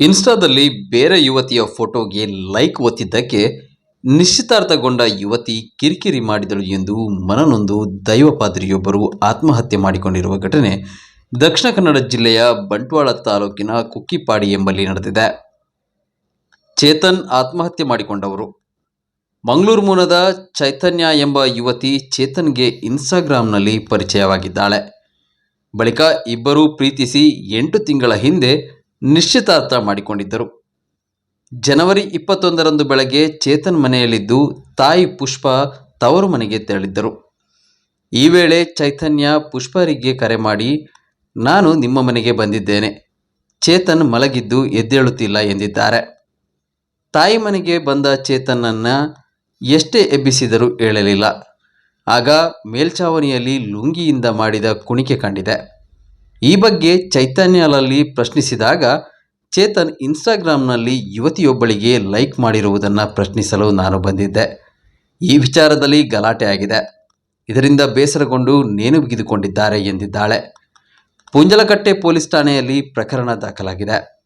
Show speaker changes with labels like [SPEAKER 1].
[SPEAKER 1] ಇನ್ಸ್ಟಾದಲ್ಲಿ ಬೇರೆ ಯುವತಿಯ ಫೋಟೋಗೆ ಲೈಕ್ ಒತ್ತಿದ್ದಕ್ಕೆ ನಿಶ್ಚಿತಾರ್ಥಗೊಂಡ ಯುವತಿ ಕಿರಿಕಿರಿ ಮಾಡಿದಳು ಎಂದು ಮನನೊಂದು ದೈವ ಪಾದ್ರಿಯೊಬ್ಬರು ಆತ್ಮಹತ್ಯೆ ಮಾಡಿಕೊಂಡಿರುವ ಘಟನೆ ದಕ್ಷಿಣ ಕನ್ನಡ ಜಿಲ್ಲೆಯ ಬಂಟ್ವಾಳ ತಾಲೂಕಿನ ಕುಕ್ಕಿಪಾಡಿ ಎಂಬಲ್ಲಿ ನಡೆದಿದೆ. ಚೇತನ್ ಆತ್ಮಹತ್ಯೆ ಮಾಡಿಕೊಂಡವರು. ಮಂಗಳೂರು ಮೂಲದ ಚೈತನ್ಯ ಎಂಬ ಯುವತಿ ಚೇತನ್ಗೆ ಇನ್ಸ್ಟಾಗ್ರಾಂನಲ್ಲಿ ಪರಿಚಯವಾಗಿದ್ದಾಳೆ. ಬಳಿಕ ಇಬ್ಬರೂ ಪ್ರೀತಿಸಿ ಎಂಟು ತಿಂಗಳ ಹಿಂದೆ ನಿಶ್ಚಿತಾರ್ಥ ಮಾಡಿಕೊಂಡಿದ್ದರು. ಜನವರಿ ಇಪ್ಪತ್ತೊಂದರಂದು ಬೆಳಗ್ಗೆ ಚೇತನ್ ಮನೆಯಲ್ಲಿದ್ದು ತಾಯಿ ಪುಷ್ಪ ತವರು ಮನೆಗೆ ತೆರಳಿದ್ದರು. ಈ ವೇಳೆ ಚೈತನ್ಯ ಪುಷ್ಪರಿಗೆ ಕರೆ ಮಾಡಿ, ನಾನು ನಿಮ್ಮ ಮನೆಗೆ ಬಂದಿದ್ದೇನೆ. ಚೇತನ್ ಮಲಗಿದ್ದು ಎದ್ದೇಳುತ್ತಿಲ್ಲ ಎಂದಿದ್ದಾರೆ. ತಾಯಿ ಮನೆಗೆ ಬಂದ ಚೇತನನ್ನು ಎಷ್ಟೇ ಎಬ್ಬಿಸಿದರೂ ಏಳಲಿಲ್ಲ. ಆಗ ಮೇಲ್ಛಾವಣಿಯಲ್ಲಿ ಲುಂಗಿಯಿಂದ ಮಾಡಿದ ಕುಣಿಕೆ ಕಂಡಿದೆ. ಈ ಬಗ್ಗೆ ಚೈತನ್ಯಲಲ್ಲಿ ಪ್ರಶ್ನಿಸಿದಾಗ, ಚೇತನ್ ಇನ್ಸ್ಟಾಗ್ರಾಮ್ನಲ್ಲಿ ಯುವತಿಯೊಬ್ಬಳಿಗೆ ಲೈಕ್ ಮಾಡಿರುವುದನ್ನು ಪ್ರಶ್ನಿಸಲು ನಾನು ಬಂದಿದ್ದೆ. ಈ ವಿಚಾರದಲ್ಲಿ ಗಲಾಟೆ ಆಗಿದೆ. ಇದರಿಂದ ಬೇಸರಗೊಂಡು ನೇಣು ಬಿಗಿದುಕೊಂಡಿದ್ದಾರೆ ಎಂದಿದ್ದಾಳೆ. ಪುಂಜಲಕಟ್ಟೆ ಪೊಲೀಸ್ ಠಾಣೆಯಲ್ಲಿ ಪ್ರಕರಣ ದಾಖಲಾಗಿದೆ.